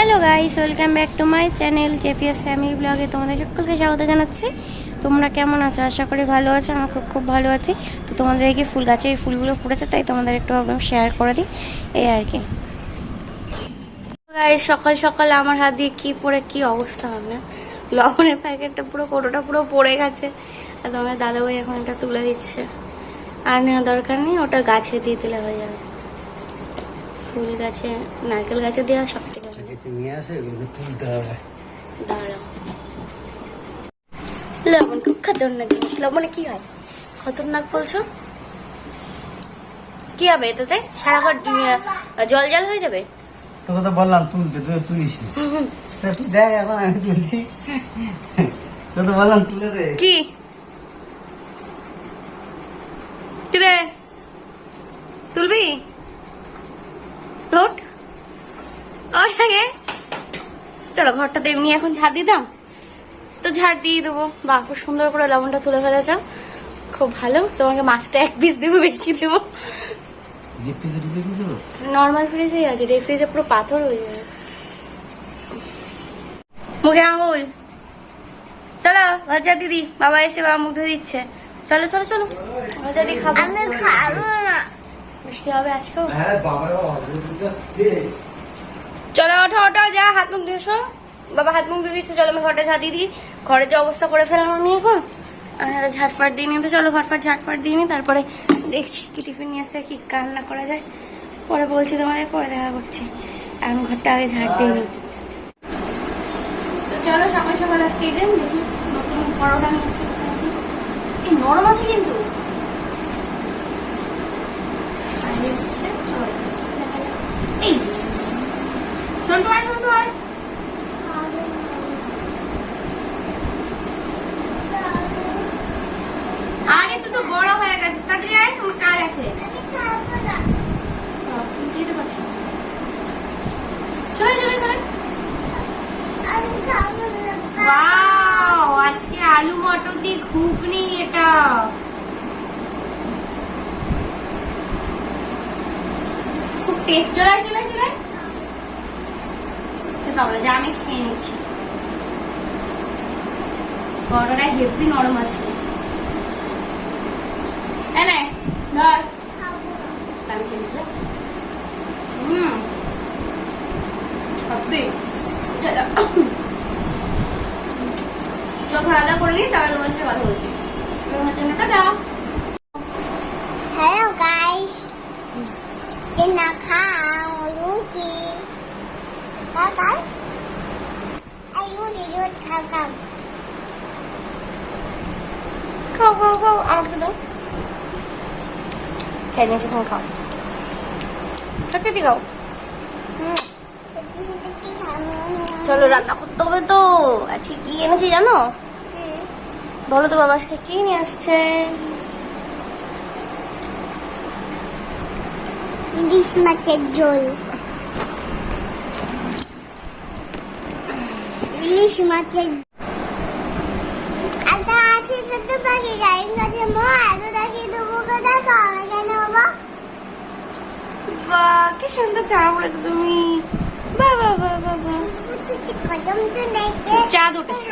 Hello guys welcome back to my channel JPS family ব্লগে তোমাদের সকলকে স্বাগত জানাচ্ছি। তোমরা কেমন আছো? আশা করি ভালো আছো, আমি খুব খুব ভালো আছি। তো তোমাদের এই ফুল গাছে এই ফুলগুলো ফুটেছে, তাই তোমাদের একটু ভাবলাম শেয়ার করে দিই। এই আর কি। গাইস সকাল সকাল আমার হাত দিয়ে কী পরে কী অবস্থা হবে? না লবণের প্যাকেটটা পুরো কোটোটা পুরো পড়ে গেছে। আর তোমার দাদাভাই এখন এটা তুলে দিচ্ছে। আর নেওয়া দরকার নেই, ওটা গাছে দিয়ে দিলে হয়ে যাবে। ফুল গাছে, নারকেল গাছে দেওয়া সব থেকে নিয়ে আসে? এগুলোকে তুলতে হবে। লবণ খুব খতরনাক জিনিস। লবণে কি হয়? খতরনাক বলছো? কি হবে এটাতে? সারাঘর আহ, জল জল হয়ে যাবে? তোকে তো বললাম তুলতে তুই তুলিস দেখ এখন আমি তুলছি। তোকে তো বললাম তুলে দে। কি? কি রে তুলবি? ঠোঁট ওর আগে চলো ঘরটা তো এমনি এখন ঝাড় দিতাম তো ঝাড় দিয়ে দেবো। বা খুব সুন্দর করে লবণটা তুলে ফেলেছ। খুব ভালো। তোমাকে মাছটা এক পিস দেবো বেশি দেবো। নর্মাল ফ্রিজেই আছে। রে ফ্রিজে পুরো পাথর হয়ে যাবে। মুখে আঙুল। চলো ঘর দিদি বাবা এসে বাবা মুখ ধুয়ে দিচ্ছে। চলো চলো চলো। ঘর যা দিদি খাব। আমি খাব না। বৃষ্টি হবে আজকেও। হ্যাঁ বাবার চলো ওঠা ওঠা, যা, হাত মুখ ধুয়েছো বাবা, হাত মুখ ধুয়ে চলো আমি ঘরটা দিয়ে দিই। ঘরের যে অবস্থা করে ফেললাম আমি এখন। আর ঝাটফাট দিয়ে নিয়ে চলো ঘরফাট ঝাটফাট দিয়ে নি, তারপরে দেখছি কি টিফিন নিয়ে আসে কি রান্না করা যায়। পরে বলছি তোমাদের পরে দেখা করছি। এখন ঘরটা আগে ঝাড় দিয়ে নিই। তো চলো, সকাল সকাল আজকে যে নতুন পরোটা নিয়ে এসেছি এই নরম আছে কিন্তু। এই হচ্ছে পরোটা। দেখা যাক। এই সন্টু, আয় সন্টু, আয়। আরে, তুই তো বড় হয়ে গেছিস। তাড়াতাড়ি আয় তোমার কাজ আছে। আজকে আলু মটর দিয়ে ঘুগনি এটা। খুব টেস্ট চলে আয়, চলে আয়, চলে আয়। তো তাহলে যা আমি খেয়ে নিচ্ছি পরোটাটা হেভি নরম আছে ধর যখন আদা করে তাহলে তোমার সাথে কথা বলছি তোমার জন্য টাটা হ্যালো গাইস যে না খাও রুটি কাকা এই রুটি রোজ খাও খাও খাও খাও খাও আমাকে তো দাও তুমি খাও সত্যি দি খাও হুম সত্যি সত্যি কি খাব চলো রান্না করতে হবে তো আজকে কি এনেছি জানো বলো তো বাবা আজকে কি নিয়ে আসছে ইলিশ মাছের ঝোল ইলিশ মাছের আচ্ছা আছে যেতে পারি যাই গাছে মা আলু রাখিয়ে দেবো কোথা বাহ কি সুন্দর চারা বলেছ তুমি। তো দেখতে চাঁদ উঠেছে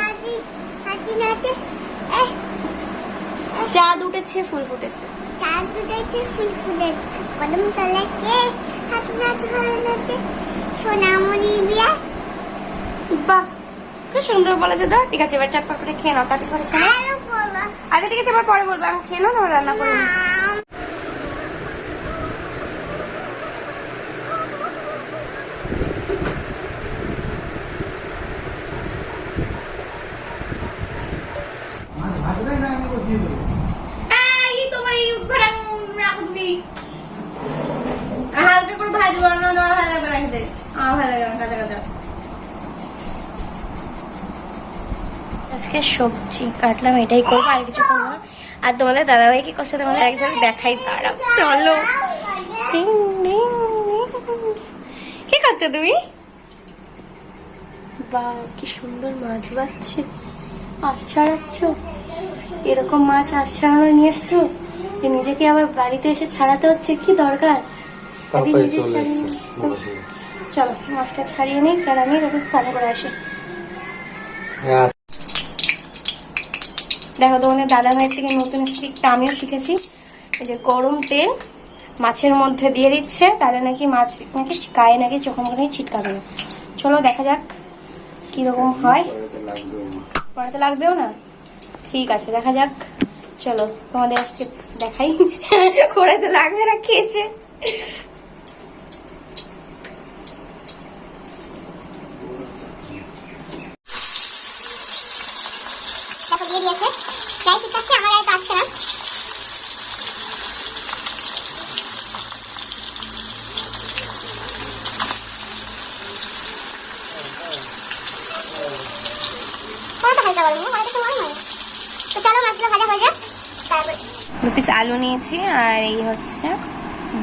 চাঁদ উঠেছে। ফুল ফুটেছে চাঁদ উঠেছে ফুল ফুটেছে। কদম তলাকে হাতি নাচে ভালো নাচে সোনামণি বিয়া বাহ কি সুন্দর বলেছে দাও ঠিক আছে এবার চটপট করে খেয়ে নাও তাতে করে খেয়ে আচ্ছা ঠিক আছে এবার পরে বলব আমি খেয়ে নাও তারপর রান্না করব মা ভাজবে না আমি বসিয়ে দেবো এই তোমার এই উঠভাড়া রাখো তুমি হালকা করে ভাজবো না আমার ভালো লাগে কাঁচা কাঁচা আজকে সবজি কাটলাম এটাই করব আর কিছু করব না। আর তোমাদের দাদাভাই কি করছে তোমাদের একজন দেখাই দাঁড়াও চলো। কি করছ তুমি? বা কি সুন্দর মাছ বাজছে। মাছ ছাড়াচ্ছ? এরকম মাছ আজ ছাড়ানো নিয়ে এসছো? যে নিজেকে আবার বাড়িতে এসে ছাড়াতে হচ্ছে কি দরকার? নিজে ছাড়িয়ে- চলো, মাছটা ছাড়িয়ে নিই, কারণ আমি এরকম স্নান করে আসি। দেখো, তোমাদের দাদা ভাইয়ের থেকে নতুন স্টিকটা আমিও শিখেছি। এই যে গরম তেল মাছের মধ্যে দিয়ে দিচ্ছে, তাহলে নাকি মাছ নাকি গায়ে নাকি চোখে মুখে ছিটকাবে। না চলো, দেখা যাক কীরকম হয়। পড়াতে লাগবেও না? ঠিক আছে, দেখা যাক। চলো, তোমাদের আজকে দেখাই। পড়াতে লাগবে না, খেয়েছে। দিয়েছে। যাই, ঠিক আছে, আমার আর আসছে না। দু পিস আলু নিয়েছি, আর এই হচ্ছে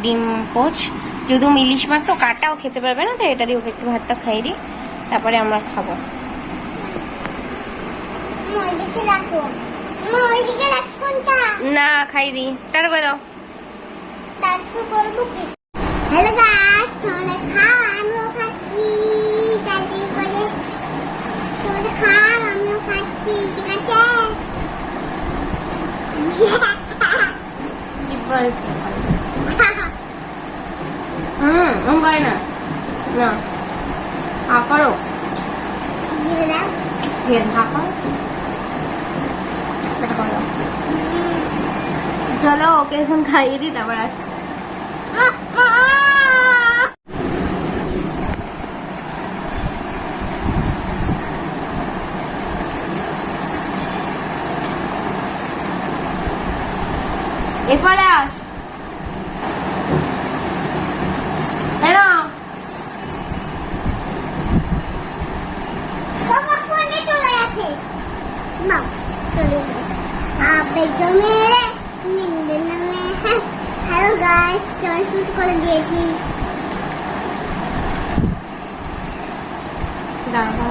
ডিম পোচ। যদি ইলিশ মাছ তো কাটাও খেতে পারবে না, তো এটা দিয়ে ওকে একটু ভাতটা খাইয়ে দিই। তারপরে আমরা খাব। না খাই করে দাও। তার হ্যালো তোমরা খাও আমিও খাচ্ছি। করে তোমরা খাও আমিও খাচ্ছি। ঠিক আছে? হুম হুম পারে না। না। হা দিয়ে দাও টাটা করে। চলো ওকে এখন খাইয়ে দিই তারপর আসছি এরপরে আস হ্যালো তোমার ফোনে চলে গেছে না চলে গেছে আপনি জমে নিন্দে নামে হ্যালো গাইস জয় শুট করে দিয়েছি দাঁড়া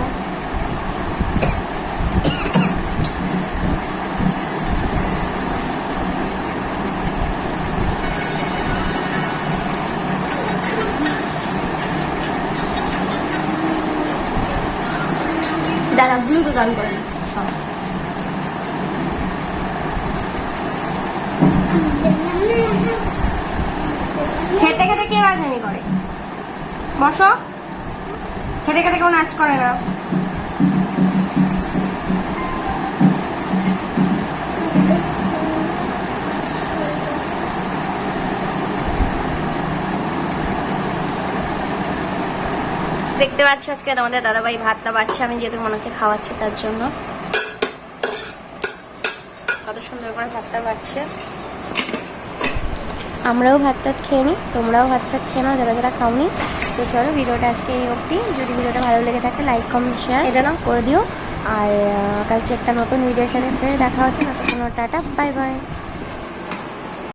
দাঁড়া ব্লুটুথ অন করে নে। সব। বাজানি করে। বসো। খেতে খেতে কেউ নাচ করে না। দেখতে পাচ্ছ আজকে আমাদের দাদাভাই ভাতটা বাড়ছে, আমি যেহেতু মনাকে খাওয়াচ্ছি তার জন্য। কত সুন্দর করে ভাতটা বাড়ছে। আমরাও ভাত টাত খেয়ে নিই তোমরাও ভাত টাত খেয়ে নাও, যারা যারা খাওনি। তো চলো ভিডিওটা আজকে এই অবধি। যদি ভিডিওটা ভালো লেগে থাকে লাইক কমেন্ট শেয়ার এটা নাও করে দিও। আর কালকে একটা নতুন ভিডিওর সাথে ফের দেখা হচ্ছে। না কোনো টাটা বাই বাই